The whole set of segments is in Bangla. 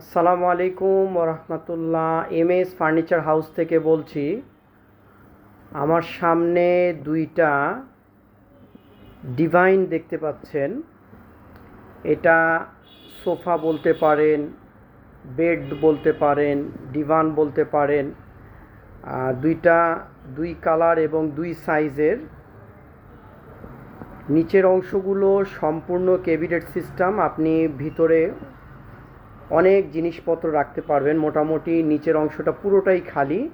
আসসালামু আলাইকুম রহমতুল্লাহ এম এস ফার্নিচার হাউস থেকে বলছি, আমার সামনে দুইটা ডিভাইন দেখতে পাচ্ছেন। এটা সোফা বলতে পারেন, বেড বলতে পারেন, ডিভান বলতে পারেন দুইটা, দুই কালার এবং দুই সাইজের। নিচের অংশগুলো সম্পূর্ণ ক্যাবিনেট সিস্টেম, আপনি ভিতরে অনেক জিনিসপত্র রাখতে পারবেন। মোটামুটি নিচের অংশটা পুরোটাই খালি।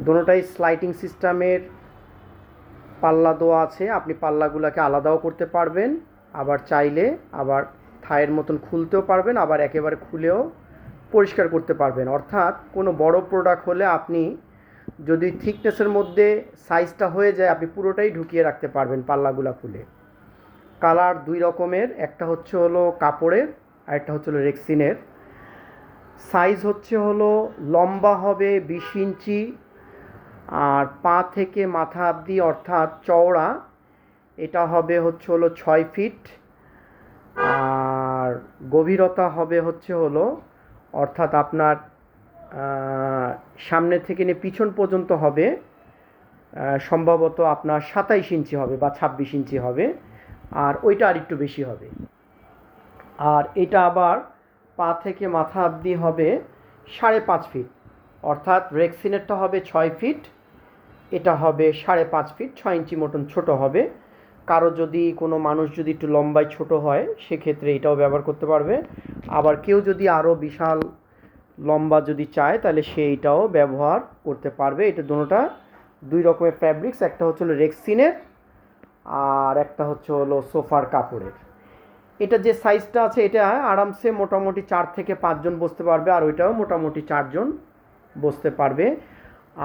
দোনোটাই স্লাইডিং সিস্টেমের পাল্লা দেওয়া আছে। আপনি পাল্লাগুলোকে আলাদাও করতে পারবেন। আবার চাইলে আবার থায়ের মতন খুলতেও পারবেন। আবার একেবারে খুলেও পরিষ্কার করতে পারবেন। অর্থাৎ কোনো বড় প্রোডাক্ট হলে আপনি যদি থিকনেসের মধ্যে সাইজটা হয়ে যায়, আপনি পুরোটাই ঢুকিয়ে রাখতে পারবেন পাল্লাগুলো খুলে। কালার দুই রকমের। একটা হচ্ছে হলো কাপড়ের। আর একটা হচ্ছে হলো রেক্সিনের। সাইজ হচ্ছে হলো লম্বা হবে বিশ ইঞ্চি আর পা থেকে মাথা অবধি অর্থাৎ চওড়া, এটা হবে হচ্ছে হলো ছয় ফিট। আর গভীরতা হবে হচ্ছে হলো অর্থাৎ আপনার সামনে থেকে নিয়ে পিছন পর্যন্ত হবে সম্ভবত আপনার সাতাইশ ইঞ্চি হবে বা ছাব্বিশ ইঞ্চি হবে। আর ওইটা আর একটু বেশি হবে। আর এটা আবার পা থেকে মাথা অবধি হবে সাড়ে পাঁচ ফিট। অর্থাৎ রেক্সিনেরটা হবে ছয় ফিট, এটা হবে সাড়ে পাঁচ ফিট, ছয় ইঞ্চি মতন ছোট হবে। কারও যদি কোনো মানুষ যদি একটু লম্বায় ছোট হয়, সেক্ষেত্রে এটাও ব্যবহার করতে পারবে। আবার কেউ যদি আরও বিশাল লম্বা যদি চায়, তাহলে সে এটাও ব্যবহার করতে পারবে। এটা দুটোটা দুই রকমের ফ্যাব্রিক্স একটা হচ্ছে রেক্সিনের আর একটা হচ্ছে হলো সোফার কাপড়ের। এটা যে সাইজটা আছে, এটা আরামসে মোটামুটি চার থেকে পাঁচজন বসতে পারবে, আর ওইটাও মোটামুটি চারজন বসতে পারবে।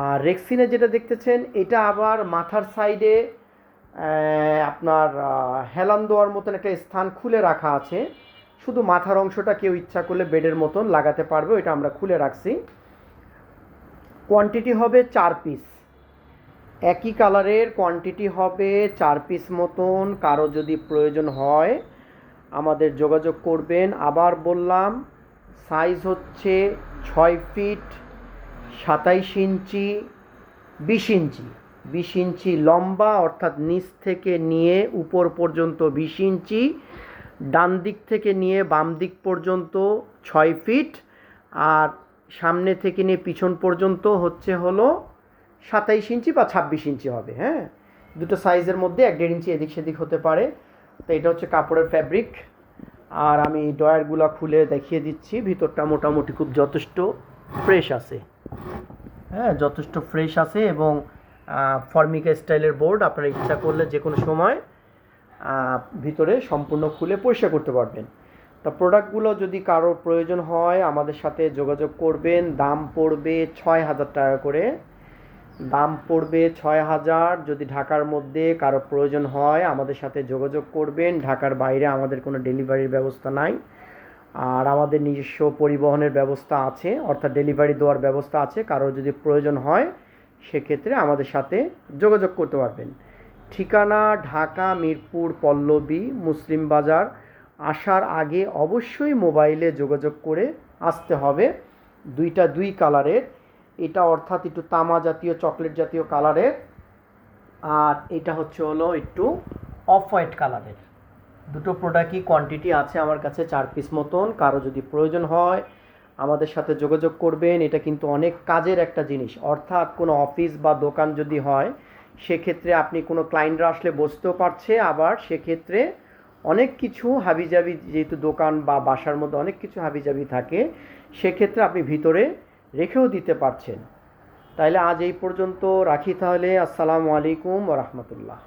আর রেক্সিনে যেটা দেখতেছেন, এটা আবার মাথার সাইডে আপনার হেলান দেওয়ার মতন একটা স্থান খুলে রাখা আছে। শুধু মাথার অংশটা কেউ ইচ্ছা করলে বেডের মতন লাগাতে পারবে, ওইটা আমরা খুলে রাখছি। কোয়ান্টিটি হবে চার পিস একই কালারের কোয়ান্টিটি হবে চার পিস মতন, কারও যদি প্রয়োজন হয় আমাদের যোগাযোগ করবেন। আবার বললাম সাইজ হচ্ছে ছয় ফিট সাতাইশ ইঞ্চি, বিশ ইঞ্চি। বিশ ইঞ্চি লম্বা, অর্থাৎ নিচ থেকে নিয়ে উপর পর্যন্ত বিশ ইঞ্চি। ডান দিক থেকে নিয়ে বাম দিক পর্যন্ত ছয় ফিট আর সামনে থেকে নিয়ে পিছন পর্যন্ত হচ্ছে হলো সাতাইশ ইঞ্চি বা ছাব্বিশ ইঞ্চি হবে হ্যাঁ? দুটো সাইজের মধ্যে এক দেড় ইঞ্চি এদিক সেদিক হতে পারে। তো এটা হচ্ছে কাপড়ের ফ্যাব্রিক আর আমি ডয়ারগুলো খুলে দেখিয়ে দিচ্ছি। ভিতরটা মোটামুটি খুব যথেষ্ট ফ্রেশ আছে। হ্যাঁ যথেষ্ট ফ্রেশ আছে এবং ফর্মিকা স্টাইলের বোর্ড আপনারা ইচ্ছা করলে যে কোনো সময় ভিতরে সম্পূর্ণ খুলে পরিষ্কার করতে পারবেন। তা প্রোডাক্টগুলো যদি কারোর প্রয়োজন হয়, আমাদের সাথে যোগাযোগ করবেন। দাম পড়বে ছয় হাজার টাকা করে। দাম পড়বে ছয় হাজার। যদি ঢাকার মধ্যে কারও প্রয়োজন হয়, আমাদের সাথে যোগাযোগ করবেন। ঢাকার বাইরে আমাদের কোনো ডেলিভারির ব্যবস্থা নাই। আর আমাদের নিজস্ব পরিবহনের ব্যবস্থা আছে, অর্থাৎ ডেলিভারি দেওয়ার ব্যবস্থা আছে। কারও যদি প্রয়োজন হয়, সেক্ষেত্রে আমাদের সাথে যোগাযোগ করতে পারবেন। ঠিকানা ঢাকা, মিরপুর, পল্লবী, মুসলিম বাজার। আসার আগে অবশ্যই মোবাইলে যোগাযোগ করে আসতে হবে। দুইটা দুই কালারের এটা অর্থাৎ একটু তামা জাতীয়, চকলেট জাতীয় কালারের। আর এটা হচ্ছে হলো একটু অফ হোয়াইট কালারের। দুটো প্রোডাক্টই কোয়ান্টিটি আছে আমার কাছে চার পিস মতন। কারও যদি প্রয়োজন হয়, আমাদের সাথে যোগাযোগ করবেন। এটা কিন্তু অনেক কাজের একটা জিনিস। অর্থাৎ কোনো অফিস বা দোকান যদি হয়, সেক্ষেত্রে আপনি কোনো ক্লায়েন্টরা আসলে বসতেও পারছে। আবার সেক্ষেত্রে অনেক কিছু হাবিজাবি যেহেতু দোকান বা বাসার মধ্যে অনেক কিছু হাবিজাবি থাকে, সেক্ষেত্রে আপনি ভিতরে রেখেও দিতে পারছেন। তাইলে আজ এই পর্যন্ত রাখি তাহলে। আসসালামু আলাইকুম রহমতুল্লাহ।